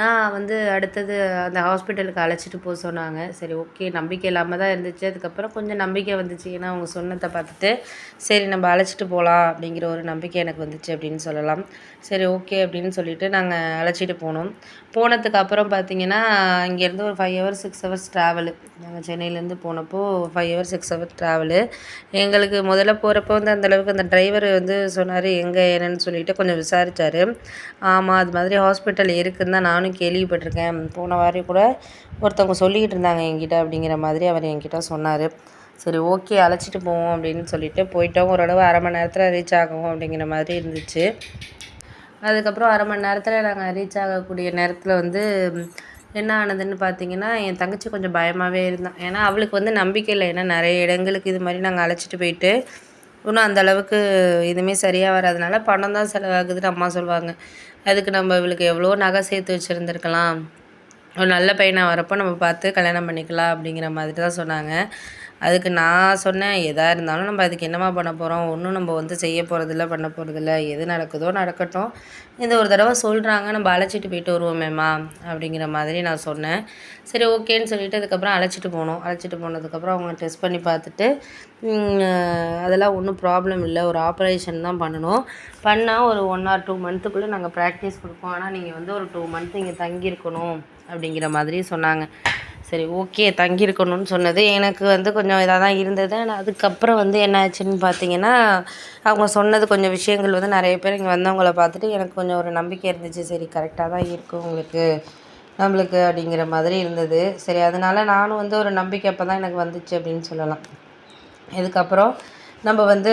நான் வந்து அடுத்தது அந்த ஹாஸ்பிட்டலுக்கு அழைச்சிட்டு போக சொன்னாங்க. சரி ஓகே. நம்பிக்கை இல்லாமல் தான் இருந்துச்சு. அதுக்கப்புறம் கொஞ்சம் நம்பிக்கை வந்துச்சு. ஏன்னா அவங்க சொன்னதை பார்த்துட்டு சரி நம்ம அழைச்சிட்டு போகலாம் அப்படிங்கிற ஒரு நம்பிக்கை எனக்கு வந்துச்சு அப்படின்னு சொல்லலாம். சரி ஓகே அப்படின்னு சொல்லிட்டு நாங்கள் அழைச்சிட்டு போனோம். போனதுக்கு அப்புறம் பார்த்தீங்கன்னா இங்கேருந்து ஒரு five hours six hours travel நாங்கள் சென்னையிலேருந்து போனப்போ five hours six hours travel எங்களுக்கு முதல்ல போகிறப்போ வந்து அந்தளவுக்கு அந்த டிரைவர் வந்து சொன்னார் எங்கே என்னன்னு சொல்லிவிட்டு கொஞ்சம் விசாரித்தார் ஆமாம் அது மாதிரி ஹாஸ்பிட்டல் இருக்குதுன்னு தான் நான் நானும் கேள்விப்பட்டிருக்கேன். போன வாரம் கூட ஒருத்தவங்க சொல்லிக்கிட்டு இருந்தாங்க என்கிட்ட அப்படிங்கிற மாதிரி அவர் என்கிட்ட சொன்னார். சரி ஓகே அழைச்சிட்டு போவோம் அப்படின்னு சொல்லிட்டு போயிட்டோம். ஓரளவு அரை மணி நேரத்தில் ரீச் ஆகும் அப்படிங்கிற மாதிரி இருந்துச்சு. அதுக்கப்புறம் அரை மணி நேரத்தில் நாங்கள் ரீச் ஆகக்கூடிய நேரத்தில் வந்து என்ன ஆனதுன்னு பார்த்தீங்கன்னா என் தங்கச்சி கொஞ்சம் பயமாகவே இருந்தான் ஏன்னா அவளுக்கு வந்து நம்பிக்கை இல்லை. ஏன்னா நிறைய இடங்களுக்கு இது மாதிரி நாங்கள் அழைச்சிட்டு போயிட்டு இன்னும் அந்த அளவுக்கு எதுவுமே சரியாக வராதனால பணம் தான் செலவாகுதுன்னு அம்மா சொல்லுவாங்க. அதுக்கு நம்ம இவளுக்கு எவ்வளோ நகை சேர்த்து வச்சுருந்துருக்கலாம். ஒரு நல்ல பையனாக வரப்போ நம்ம பார்த்து கல்யாணம் பண்ணிக்கலாம் அப்படிங்கிற மாதிரி தான் சொன்னாங்க. அதுக்கு நான் சொன்னேன் எதாக இருந்தாலும் நம்ம அதுக்கு என்னம்மா பண்ண போகிறோம் ஒன்றும் நம்ம வந்து செய்ய போகிறதில்ல பண்ண போகிறதில்ல எது நடக்குதோ நடக்கட்டும். இந்த ஒரு தடவை சொல்கிறாங்க நம்ம அழைச்சிட்டு போயிட்டு வருவோமேம்மா அப்படிங்கிற மாதிரி நான் சொன்னேன். சரி ஓகேன்னு சொல்லிவிட்டு அதுக்கப்புறம் அழைச்சிட்டு போனோம். அழைச்சிட்டு போனதுக்கப்புறம் அவங்க டெஸ்ட் பண்ணி பார்த்துட்டு அதெல்லாம் ஒன்றும் ப்ராப்ளம் இல்லை. ஒரு ஆப்ரேஷன் தான் பண்ணணும். பண்ணால் ஒரு ஒன் ஆர் டூ மந்த்துக்குள்ளே நாங்கள் ப்ராக்டிஸ் கொடுப்போம். ஆனால் நீங்கள் வந்து ஒரு டூ மந்த் இங்கே தங்கியிருக்கணும் அப்படிங்கிற மாதிரி சொன்னாங்க. சரி ஓகே தங்கியிருக்கணும்னு சொன்னது. எனக்கு வந்து கொஞ்சம் இதாக தான் இருந்தது. ஆனால் அதுக்கப்புறம் வந்து என்ன ஆச்சுன்னு பார்த்தீங்கன்னா அவங்க சொன்னது கொஞ்சம் விஷயங்கள் வந்து நிறைய பேர் இங்கே வந்தவங்கள பார்த்துட்டு எனக்கு கொஞ்சம் ஒரு நம்பிக்கை இருந்துச்சு. சரி கரெக்டாக தான் இருக்கும் உங்களுக்கு நம்மளுக்கு அப்படிங்கிற மாதிரி இருந்தது. சரி அதனால் நானும் வந்து ஒரு நம்பிக்கை அப்போ தான் எனக்கு வந்துச்சு அப்படின்னு சொல்லலாம். இதுக்கப்புறம் நம்ம வந்து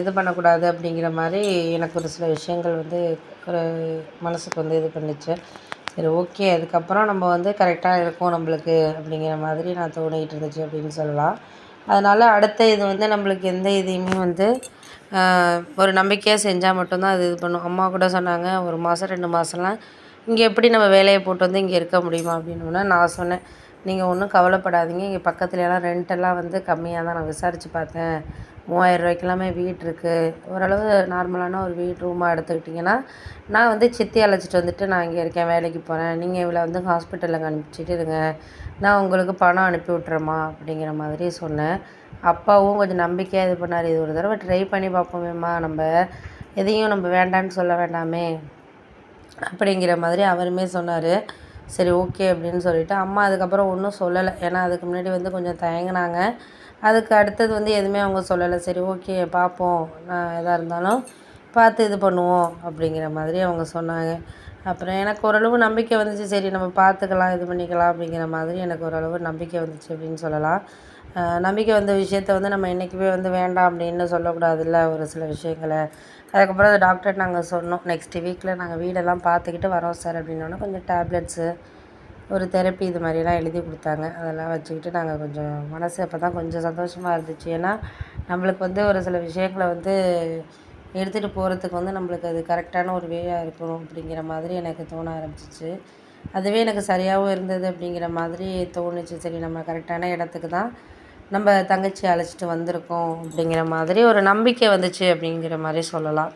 இது பண்ணக்கூடாது அப்படிங்கிற மாதிரி எனக்கு ஒரு சில விஷயங்கள் வந்து ஒரு மனதுக்கு வந்து இது பண்ணிச்சு. சரி ஓகே அதுக்கப்புறம் நம்ம வந்து கரெக்டாக இருக்கும் நம்மளுக்கு அப்படிங்கிற மாதிரி நான் தோணிகிட்டு இருந்துச்சு அப்படின்னு சொல்லலாம். அதனால் அடுத்த இது வந்து நம்மளுக்கு எந்த இதையுமே வந்து ஒரு நம்பிக்கையாக செஞ்சால் மட்டும்தான் அது இது பண்ணும். அம்மா கூட சொன்னாங்க ஒரு மாதம் ரெண்டு மாதம்லாம் இங்கே எப்படி நம்ம வேலையை போட்டு வந்து இங்கே இருக்க முடியுமா அப்படின்னோடனே நான் சொன்னேன். நீங்கள் ஒன்றும் கவலைப்படாதீங்க. இங்கே பக்கத்துலலாம் ரெண்டெல்லாம் வந்து கம்மியாக தான் நான் விசாரித்து பார்த்தேன். மூவாயிரம் ரூபாய்க்கெல்லாமே வீடு இருக்குது ஓரளவு நார்மலான ஒரு வீடு ரூமாக எடுத்துக்கிட்டிங்கன்னா நான் வந்து சித்தி அழைச்சிட்டு வந்துட்டு நான் இங்கே இருக்கேன் வேலைக்கு போகிறேன் நீங்கள் இவளை வந்து ஹாஸ்பிட்டலுக்கு அனுப்பிச்சிட்டு இருங்க. நான் உங்களுக்கு பணம் அனுப்பி விட்டுறேம்மா அப்படிங்கிற மாதிரி சொன்னேன். அப்பாவும் கொஞ்சம் நம்பிக்கையாக இது பண்ணார். இது ஒரு தடவை ட்ரை பண்ணி பார்ப்போமேம்மா நம்ம எதையும் நம்ம வேண்டான்னு சொல்ல வேண்டாமே அப்படிங்கிற மாதிரி அவருமே சொன்னார். சரி ஓகே அப்படின்னு சொல்லிவிட்டு அம்மா அதுக்கப்புறம் ஒன்றும் சொல்லலை. ஏன்னா அதுக்கு முன்னாடி வந்து கொஞ்சம் தயங்கினாங்க. அதுக்கு அடுத்தது வந்து எதுவுமே அவங்க சொல்லலை. சரி ஓகே பார்ப்போம் நான் எதாக இருந்தாலும் பார்த்து இது பண்ணுவோம் அப்படிங்கிற மாதிரி அவங்க சொன்னாங்க. அப்புறம் எனக்கு ஓரளவு நம்பிக்கை வந்துச்சு சரி நம்ம பார்த்துக்கலாம் இது பண்ணிக்கலாம் அப்படிங்கிற மாதிரி எனக்கு ஓரளவு நம்பிக்கை வந்துச்சு அப்படின்னு சொல்லலாம். நம்பிக்கை வந்த விஷயத்த வந்து நம்ம என்றைக்குமே வந்து வேண்டாம் அப்படின்னு சொல்லக்கூடாதுல்ல ஒரு சில விஷயங்களை. அதுக்கப்புறம் அந்த டாக்டர் நாங்கள் சொன்னோம் நெக்ஸ்ட் வீக்கில் நாங்கள் வீடெல்லாம் பார்த்துக்கிட்டு வரோம் சார் அப்படின்னோடனே கொஞ்சம் டேப்லெட்ஸு ஒரு தெரப்பி இது மாதிரிலாம் எழுதி கொடுத்தாங்க. அதெல்லாம் வச்சுக்கிட்டு நாங்கள் கொஞ்சம் மனசு அப்போ தான் கொஞ்சம் சந்தோஷமாக இருந்துச்சு. ஏன்னா நம்மளுக்கு வந்து ஒரு சில விஷயங்களை வந்து எடுத்துகிட்டு போகிறதுக்கு வந்து நம்மளுக்கு அது கரெக்டான ஒரு வேயாக இருக்கணும் அப்படிங்கிற மாதிரி எனக்கு தோண ஆரம்பிச்சிச்சு. அதுவே எனக்கு சரியாகவும் இருந்தது அப்படிங்கிற மாதிரி தோணுச்சு. சரி நம்ம கரெக்டான இடத்துக்கு தான் நம்ம தங்கச்சி அழைச்சிட்டு வந்திருக்கோம் அப்படிங்கிற மாதிரி ஒரு நம்பிக்கை வந்துச்சு அப்படிங்கிற மாதிரி சொல்லலாம்.